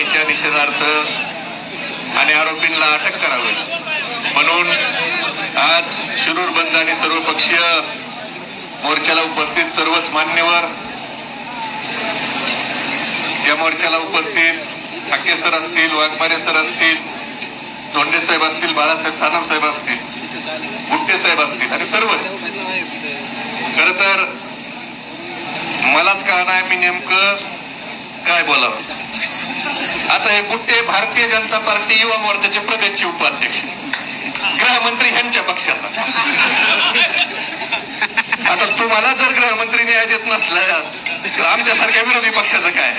घटनेच्या निषेधार्थ आणि आरोपींना अटक करावी. म्हणून आज शिरूर बंद आणि सर्वपक्षीय मोर्चाला उपस्थित सर्वच मान्यवर या मोर्चाला उपस्थित ठाके सर असतील वाघमारे सर असतील धोंडे साहेब असतील बाळासाहेब सानप साहेब असतील गुट्टे साहेब असतील आणि सर्वच. खर तर मलाच कळणार नाही मी नेमकं काय बोलावं? आता हे गुट्टे भारतीय जनता पार्टी युवा मोर्चाचे प्रदेशचे उपाध्यक्ष. गृहमंत्री ह्यांच्या पक्षाचा आता तुम्हाला जर गृहमंत्री न्याय देत नसला तर आमच्यासारख्या विरोधी पक्षाचं काय?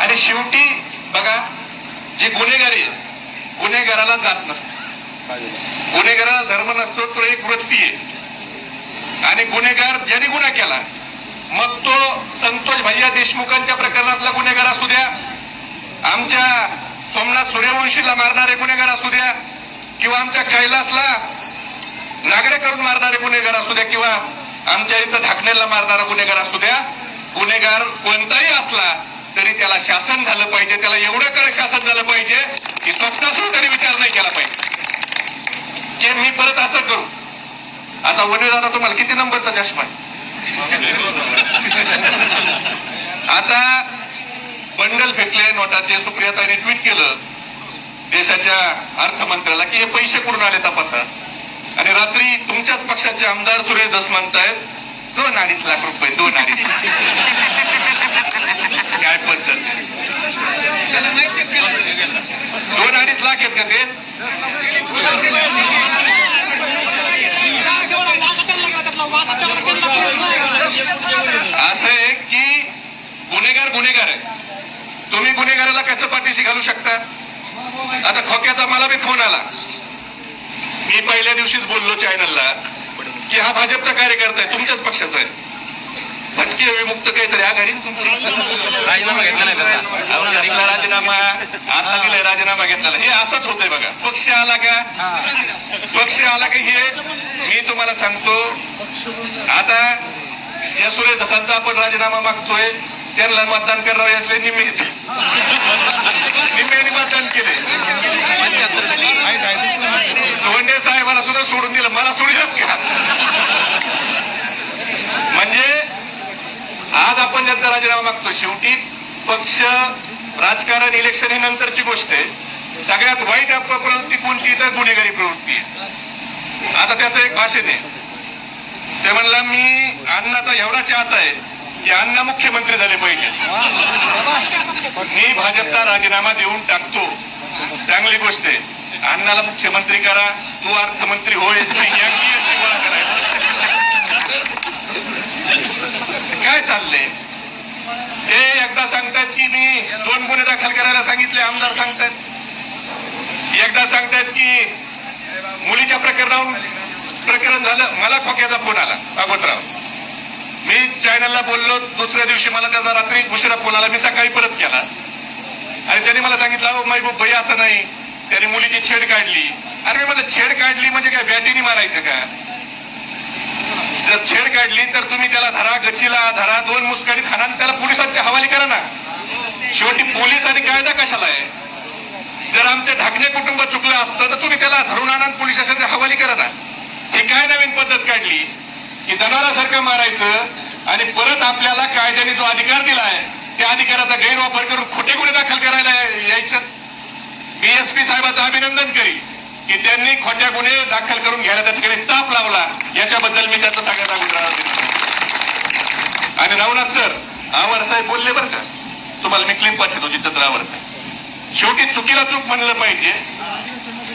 आणि शेवटी बघा जे गुन्हेगारी गुन्हेगाराला जात नसतं. गुन्हेगाराला धर्म नसतो तो एक वृत्ती आहे. आणि गुन्हेगार ज्याने गुन्हा केला मग तो संतोष भैया देशमुखांच्या प्रकरणातला गुन्हेगार असू द्या. आमच्या सोमनाथ सूर्यवंशीला मारणारे गुन्हेगार असू द्या. किंवा आमच्या कैलासला नागडे करून मारणारे गुन्हेगार असू द्या. किंवा आमच्या इथं ढाकणेला मारणारा गुन्हेगार असू द्या. गुन्हेगार कोणताही असला तरी त्याला शासन झालं पाहिजे. त्याला एवढं कडक शासन झालं पाहिजे की स्वतः तरी विचार नाही केला पाहिजे. की मी परत असं करू. आता वडील दादा तुम्हाला किती नंबरचा चष्मा आहे? आता बंडल फेकले नोटाचे. सुप्रियाताईने ट्विट केलं. देशाच्या अर्थमंत्र्याला की हे पैसे कुठून आले तपासा? आणि रात्री तुमच्याच पक्षाचे आमदार सुरेश दस म्हणतायत दोन अडीच लाख रुपये दोन अडीच काय पद्धत? दोन अडीच लाख आहेत का ते? असं आहे की गुन्हेगार गुन्हेगार आहे. तुम्ही गुन्हेगाराला कसं पाठीशी घालू शकता? आता खोक्याचा मला बी फोन आला. मी पहिल्या दिवशीच बोललो चॅनलला की हा भाजपचा कार्यकर्ता आहे तुमच्याच पक्षाचा आहे. भटके विमुक्त काहीतरी आघाडी ना तुमची राजीनामा घेतला नाही त्याचा. राजीनामा आता दिलाय राजीनामा घेतलेला. हे असंच होतंय बघा. पक्ष आला का? पक्ष आला का हे मी तुम्हाला सांगतो. आता ज्या सुरे दसांचा आपण राजीनामा मागतोय त्यांना मतदान करावं यातले निम्मे निम्म्याने मतदान केले धोंडे साहेबांना सुद्धा सोडून दिलं मला सोडून का म्हणजे आज राजीनामा मागतो शेवटी पक्ष राजकारण इलेक्शन ही नंतरची गोष्ट आहे. सगळ्यात वाईट प्रवृत्ती कोणती? तर गुन्हेगारी प्रवृत्ती आहे. आता त्याचं एक भाषण आहे. ते म्हणला मी अण्णाचा एवढा चाहता आहे की अण्णा मुख्यमंत्री झाले पाहिजे. मी भाजपचा राजीनामा देऊन टाकतो. चांगली गोष्ट आहे. अण्णाला मुख्यमंत्री करा. तू अर्थमंत्री होय. काय चाललंय ते एकदा सांगतात की मी दोन गुन्हे दाखल करायला सांगितले आमदार सांगतात एकदा सांगतात की मुलीच्या प्रकरणावरून प्रकरण झालं मला खोक्याचा फोन आला अगोदराव मी चॅनलला बोललो दुसऱ्या दिवशी मला त्याचा रात्री उशिरा फोन आला मी सकाळी परत केला. आणि त्यांनी मला सांगितलं अहो महबूब भाई असं नाही. त्याने मुलीची छेड काढली. अरे मी म्हणलं छेड काढली म्हणजे काय बॅटीने मारायचं का? जर छेड काढली तर तुम्ही त्याला धरा गचीला धरा दोन मुसकाडी खाना आणि त्याला पोलिसांच्या हवाली करा ना. शेवटी पोलीस आणि कायदा कशाला आहे? जर आमचे ढाकणे कुटुंब चुकलं असतं तर तुम्ही त्याला धरून आणा पोलीस स्टेशनच्या हवाली करा ना. हे काय नवीन पद्धत काढली? की जनावरासारखं मारायचं आणि परत आपल्याला कायद्याने जो अधिकार दिलाय त्या अधिकाराचा गैरवापर करून खोटे गुन्हे दाखल करायला यायचं? बीएसपी साहेबाचं अभिनंदन करी की त्यांनी खोट्या गुन्हे दाखल करून घ्यायला त्या ठिकाणी चाप लावला. याच्याबद्दल मी त्याचा सगळ्यात अभिप्राय आणि नवनाथ सर आवर साहेब बोलले बरं का? तुम्हाला मी क्लिप पाठवतो जिथं शेवटी चुकीला चूक म्हणलं पाहिजे.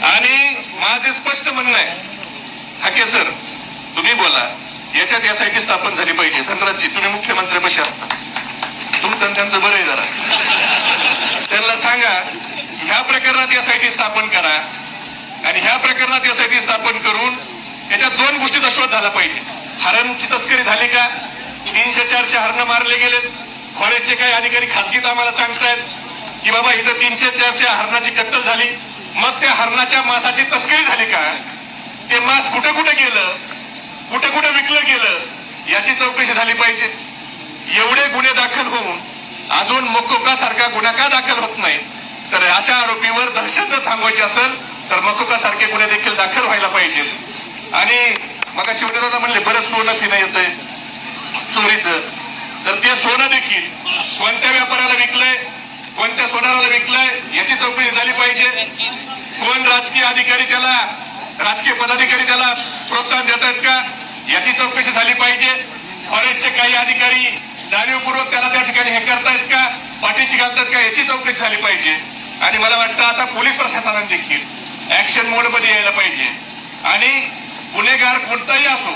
आणि माझे स्पष्ट म्हणणं आहे. हाके सर तुम्ही बोला. याच्यात एसआयटी स्थापन झाली पाहिजे. धनराजजी तुम्ही मुख्यमंत्र्यापाशी असता. तुमचं आणि त्यांचं बरं आहे जरा. त्यांना सांगा ह्या प्रकरणात एसआयटी स्थापन करा. आणि ह्या प्रकरणात एसआयटी स्थापन करून याच्यात दोन गोष्टीचा शोध झाला पाहिजे. हरणची तस्करी झाली का? तीनशे चारशे हरण मारले गेलेत. कॉलेजचे काही अधिकारी खासगीत आम्हाला सांगतायत की बाबा इथं तीनशे चारशे हरणाची कत्तल झाली. मग त्या हरणाच्या मांसाची तस्करी झाली का? ते मांस कुठे कुठे गेलं? कुठे कुठे विकलं गेलं? याची चौकशी झाली पाहिजे. एवढे गुन्हे दाखल होऊन अजून मकोका सारखा गुन्हा का दाखल होत नाही? तर अशा आरोपीवर दहशत जर थांबवायची असेल तर मकोका सारखे गुन्हे देखील दाखल व्हायला पाहिजेत. आणि मग शिवदादा म्हणले बरंच सोनं पिणं येतंय. चोरीचं. तर ते सोनं देखील कोणत्या व्यापाराला विकलंय कोणत्या सोनाराला विकलंय याची चौकशी झाली पाहिजे. कोण राजकीय अधिकारी त्याला राजकीय पदाधिकारी त्याला प्रोत्साहन देत आहेत का याची चौकशी झाली पाहिजे. फॉरेस्टचे काही अधिकारी जाणीवपूर्वक त्याला त्या ठिकाणी हे करतायत का पाठीशी घालतात का याची चौकशी झाली पाहिजे. आणि मला वाटतं आता पोलीस प्रशासनाने देखील ऍक्शन मोडमध्ये यायला पाहिजे. आणि गुन्हेगार कोणताही असो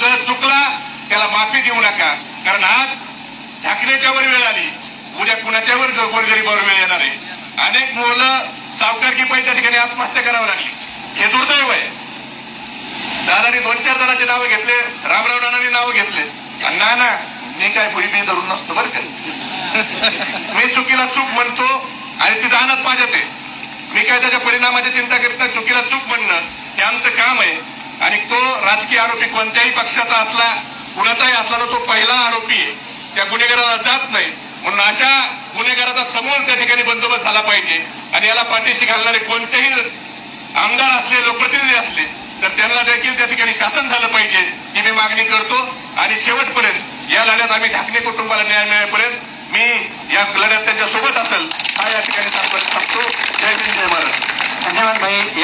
जर चुकला त्याला माफी देऊ नका. कारण आज ठाकरेच्यावर वर वेळ आली. उद्या कुणाच्या वर गोरगरीबावर वेळ येणार आहे? अनेक मुलं सावकारकी पाहिजे त्या ठिकाणी आत्महत्या करावी लागली. हे दुर्दैव आहे. दादानी दोन चार जणांचे नावं घेतले. रामराव नानांनी नावं घेतले. ना ना मी काय भुई मी धरून नसतो बरं का? मी चुकीला चूक म्हणतो आणि ती जाणत माझ्या ते मी काय त्याच्या परिणामाची चिंता करत नाही. चुकीला चूक म्हणणं हे आमचं काम आहे. आणि तो राजकीय आरोपी कोणत्याही पक्षाचा असला कुणाचाही असला तर तो पहिला आरोपी आहे. त्या गुन्हेगाराला जात नाही. म्हणून अशा गुन्हेगाराचा समोर त्या ठिकाणी बंदोबस्त झाला पाहिजे. आणि याला पाठीशी घालणारे कोणतेही आमदार असले लोकप्रतिनिधी असले तर त्यांना देखील त्या ठिकाणी शासन झालं पाहिजे ही मी मागणी करतो. आणि शेवटपर्यंत या लढ्यात आम्ही ढाकणे कुटुंबाला न्याय मिळेपर्यंत मी या लढ्यात त्यांच्यासोबत असेल हा या ठिकाणी सांगतो जय भीम जय महाराज धन्यवाद भाई.